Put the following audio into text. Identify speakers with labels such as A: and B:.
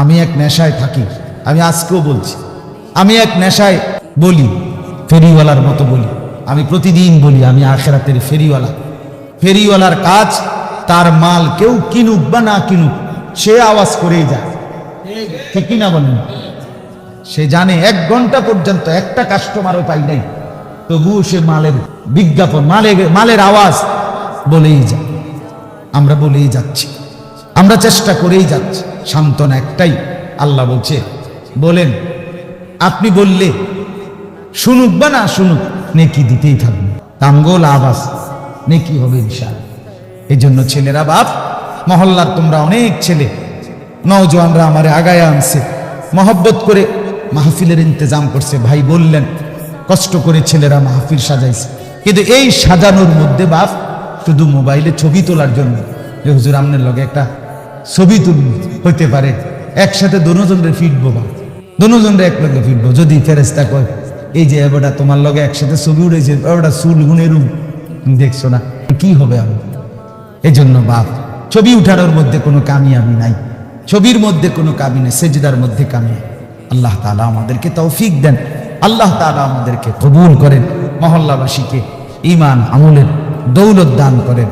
A: আমি এক নেশায় থাকি, আমি আজকেও বলছি, আমি এক নেশায় বলি, ফেরিওয়ালার মতো বলি, আমি প্রতিদিন বলি, আমি আখেরাতের ফেরিওয়ালা। ফেরিওয়ালার কাজ, তার মাল কেউ কিনুক বা না কিনুক, সে আওয়াজ করেই যায়। ঠিক কিনা বলেন? সে জানে এক ঘণ্টা পর্যন্ত একটা কাস্টমারও পাই নাই, তবুও সে মালের বিজ্ঞাপন, মালের মালের আওয়াজ বলেই যায়। আমরা বলেই যাচ্ছি, আমরা চেষ্টা করেই যাচ্ছি। সান্ত্বনা একটাই। আল্লাহ বলছে, বলেন, আপনি বললে, শুনুক বা না শুনুক, নেকি দিতেই থাকবে তামগোল আবাস নেকি হবে বিশাল এই জন্য ছেলেরা বাপ, মহল্লার তোমরা অনেক ছেলে, নওজোয়ানরা আমারে আগায় আনছে, মহব্বত করে মাহফিলের ইন্তজাম করছে। ভাই বললেন, কষ্ট করে ছেলেরা মাহফিল সাজাইছে। কিন্তু এই সাজানোর মধ্যে বাপ, শুধু মোবাইলে ছবি তোলার জন্য, যে হুজুর আমনের লগে একটা ছবি তুলব। হইতে পারে। একসাথে দনোজনরে ফিটবো বা। দনোজনরে এক লগে ফিটবো যদি ফেরেস্তা কয়, এই যে এবারটা তোমার লগে একসাথে ছবি উঠেছে এবারটা চুল গুনেরু দেখছ না, কি হবে আমি এই জন্য বাপ, ছবি উঠানোর মধ্যে কোনো কামিয়াবি নাই। ছবির মধ্যে কোনো কামি নেই, সেজদার মধ্যে কামি আল্লাহ তালা আমাদেরকে তৌফিক দেন। আল্লাহ তালা আমাদেরকে কবুল করেন। মহল্লাবাসীকে ইমান আমলের দৌলত দান করেন।